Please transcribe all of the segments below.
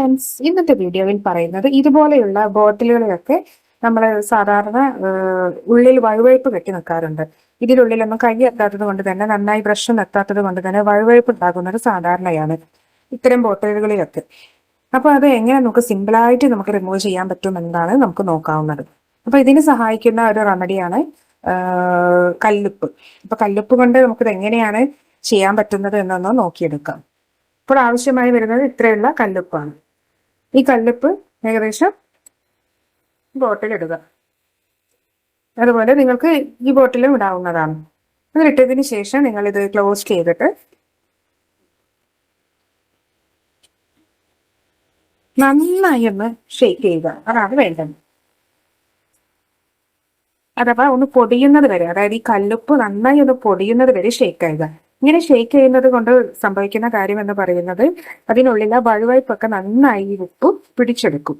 Friends ഇന്നത്തെ വീഡിയോയിൽ പറയുന്നത് ഇതുപോലെയുള്ള ബോട്ടിലുകളിലൊക്കെ നമ്മൾ സാധാരണ ഉള്ളിൽ വഴുവഴുപ്പ് കെട്ടി നിൽക്കാറുണ്ട് ഇതിനുള്ളിലൊന്നും കൈ എത്താത്തത് കൊണ്ട് തന്നെ നന്നായി ബ്രഷ് എത്താത്തത് കൊണ്ട് തന്നെ വഴുവഴുപ്പ് ഉണ്ടാകുന്നത് സാധാരണയാണ് ഇത്തരം ബോട്ടിലുകളിലൊക്കെ. അപ്പൊ അത് എങ്ങനെ നമുക്ക് സിമ്പിളായിട്ട് നമുക്ക് റിമൂവ് ചെയ്യാൻ പറ്റും എന്നതാണ് നമുക്ക് നോക്കാവുന്നത്. അപ്പൊ ഇതിന് സഹായിക്കുന്ന ഒരു റെമഡിയാണ് കല്ലുപ്പ്. അപ്പൊ കല്ലുപ്പ് കൊണ്ട് നമുക്കിത് എങ്ങനെയാണ് ചെയ്യാൻ പറ്റുന്നത് എന്നൊന്ന് നോക്കിയെടുക്കാം. ഇപ്പോൾ ആവശ്യമായി വരുന്നത് ഇത്രയുള്ള കല്ലുപ്പാണ്. ഈ കല്ലുപ്പ് ഏകദേശം ബോട്ടിൽ ഇടുക. അതുപോലെ നിങ്ങൾക്ക് ഈ ബോട്ടിലും ഇടാവുന്നതാണ്. അതിലിട്ടതിന് ശേഷം നിങ്ങൾ ഇത് ക്ലോസ് ചെയ്തിട്ട് നന്നായി ഒന്ന് ഷേക്ക് ചെയ്യുക. അതാണ് വേണ്ടത്. അഥവാ ഒന്ന് പൊടിയുന്നത് വരെ അതായത് ഈ കല്ലുപ്പ് നന്നായി ഒന്ന് പൊടിയുന്നത് വരെ ഷേക്ക് ചെയ്യുക. ഇങ്ങനെ ഷേക്ക് ചെയ്യുന്നത് കൊണ്ട് സംഭവിക്കുന്ന കാര്യം എന്ന് പറയുന്നത് അതിനുള്ളിലെ വഴുവഴുപ്പൊക്കെ നന്നായി ഉപ്പ് പിടിച്ചെടുക്കും.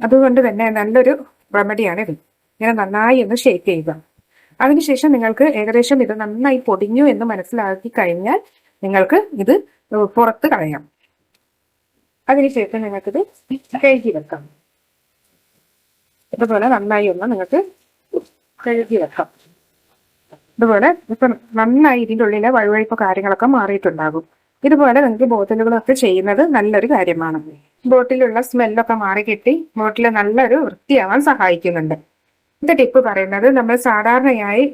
അതുകൊണ്ട് തന്നെ നല്ലൊരു റെമഡിയാണ് ഇത്. ഇങ്ങനെ നന്നായി ഒന്ന് ഷേക്ക് ചെയ്യുക. അതിനുശേഷം നിങ്ങൾക്ക് ഏകദേശം ഇത് നന്നായി പൊടിഞ്ഞു എന്ന് മനസ്സിലാക്കി കഴിഞ്ഞാൽ നിങ്ങൾക്ക് ഇത് പുറത്ത് കളയാം. അതിനുശേഷം നിങ്ങൾക്കിത് കഴുകി വെക്കാം. ഇതുപോലെ നന്നായി ഒന്ന് നിങ്ങൾക്ക് കഴുകി വെക്കാം. ഇതുപോലെ ഇപ്പൊ നന്നായി ഇതിന്റെ ഉള്ളിലെ വഴുവഴുപ്പ് കാര്യങ്ങളൊക്കെ മാറിയിട്ടുണ്ടാകും. ഇതുപോലെ നിങ്ങൾക്ക് ബോട്ടിലുകളൊക്കെ ചെയ്യുന്നത് നല്ലൊരു കാര്യമാണ്. ബോട്ടിലുള്ള സ്മെല്ലൊക്കെ മാറി കിട്ടി ബോട്ടിൽ നല്ലൊരു വൃത്തിയാവാൻ സഹായിക്കുന്നുണ്ട്. ഇത് ടിപ്പ് പറയുന്നത് നമ്മൾ സാധാരണയായി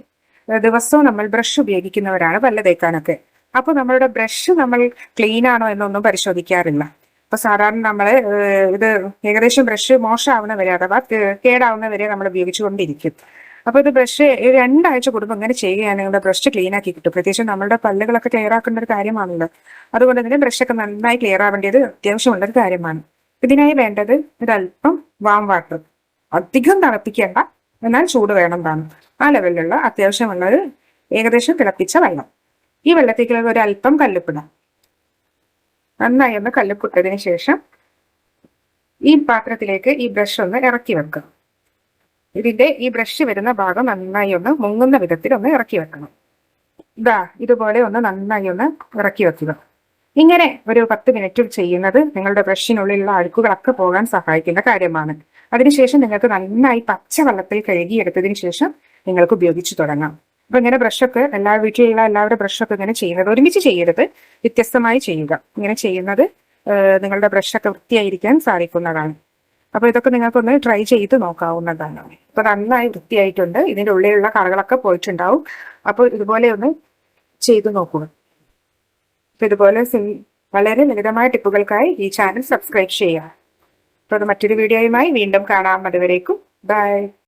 ദിവസവും നമ്മൾ ബ്രഷ് ഉപയോഗിക്കുന്നവരാണ് പല്ല് തേക്കാനൊക്കെ. അപ്പോൾ നമ്മളുടെ ബ്രഷ് നമ്മൾ ക്ലീൻ ആണോ എന്നൊന്നും പരിശോധിക്കാറില്ല. അപ്പൊ സാധാരണ നമ്മൾ ഇത് ഏകദേശം ബ്രഷ് മോശമാവുന്നവരെ അഥവാ കേടാവുന്നവരെ കേടാവുന്ന വരെ നമ്മൾ ഉപയോഗിച്ചുകൊണ്ടിരിക്കും. അപ്പൊ ഇത് ബ്രഷ് രണ്ടാഴ്ച കൂടുമ്പോൾ ഇങ്ങനെ ചെയ്യുകയാണെങ്കിൽ നിങ്ങളുടെ ബ്രഷ് ക്ലീൻ ആക്കി കിട്ടും. പ്രത്യേകിച്ച് നമ്മുടെ പല്ലുകളൊക്കെ ക്ലിയർ ആക്കേണ്ട ഒരു കാര്യമാണല്ലോ. അതുകൊണ്ട് തന്നെ ബ്രഷൊക്കെ നന്നായി ക്ലിയർ ആവേണ്ടത് അത്യാവശ്യമുള്ള ഒരു കാര്യമാണ്. ഇതിനായി വേണ്ടത് ഒരല്പം വാം വാട്ടർ അധികം തിളപ്പിക്കേണ്ട എന്നാൽ ചൂട് വേണം ആ ലെവലിലുള്ള അത്യാവശ്യമുള്ള ഒരു ഏകദേശം തിളപ്പിച്ച വെള്ളം. ഈ വെള്ളത്തേക്ക് ഒരു അല്പം കല്ലുപ്പിടാം നന്നായി ഒന്ന് കല്ലുപ്പിട്ടതിന് ശേഷം ഈ പാത്രത്തിലേക്ക് ഈ ബ്രഷ് ഒന്ന് ഇറക്കി വെക്കുക. ഇതിന്റെ ഈ ബ്രഷ് വരുന്ന ഭാഗം നന്നായി ഒന്ന് മുങ്ങുന്ന വിധത്തിൽ ഒന്ന് ഇറക്കി വെക്കണം. ഇതാ ഇതുപോലെ ഒന്ന് നന്നായി ഒന്ന് ഇറക്കി വെക്കുക. ഇങ്ങനെ ഒരു പത്ത് മിനിറ്റ് ചെയ്യുന്നത് നിങ്ങളുടെ ബ്രഷിനുള്ളിലുള്ള അഴുക്കുകളൊക്കെ പോകാൻ സഹായിക്കുന്ന കാര്യമാണ്. അതിനുശേഷം നിങ്ങൾക്ക് നന്നായി പച്ച പച്ചവെള്ളത്തിൽ കഴുകിയെടുത്തതിന് ശേഷം നിങ്ങൾക്ക് ഉപയോഗിച്ചു തുടങ്ങാം. അപ്പൊ ഇങ്ങനെ ബ്രഷൊക്കെ എല്ലാ വീട്ടിലുള്ള എല്ലാവരുടെ ബ്രഷൊക്കെ ഇങ്ങനെ ചെയ്യുന്നത് ഒരുമിച്ച് ചെയ്യരുത്. വ്യത്യസ്തമായി ചെയ്യുക. ഇങ്ങനെ ചെയ്യുന്നത് നിങ്ങളുടെ ബ്രഷൊക്കെ വൃത്തിയായിരിക്കാൻ സാധിക്കുന്നതാണ്. അപ്പൊ ഇതൊക്കെ നിങ്ങൾക്കൊന്ന് ട്രൈ ചെയ്ത് നോക്കാവുന്നതാണ്. അപ്പൊ നന്നായി വൃത്തിയായിട്ടുണ്ട്. ഇതിന്റെ ഉള്ളിലുള്ള കറകളൊക്കെ പോയിട്ടുണ്ടാവും. അപ്പോൾ ഇതുപോലെ ഒന്ന് ചെയ്ത് നോക്കുക. അപ്പൊ ഇതുപോലെ വളരെ ലളിതമായ ടിപ്പുകൾക്കായി ഈ ചാനൽ സബ്സ്ക്രൈബ് ചെയ്യുക. അപ്പോൾ മറ്റൊരു വീഡിയോയുമായി വീണ്ടും കാണാം. അതുവരേക്കും ബൈ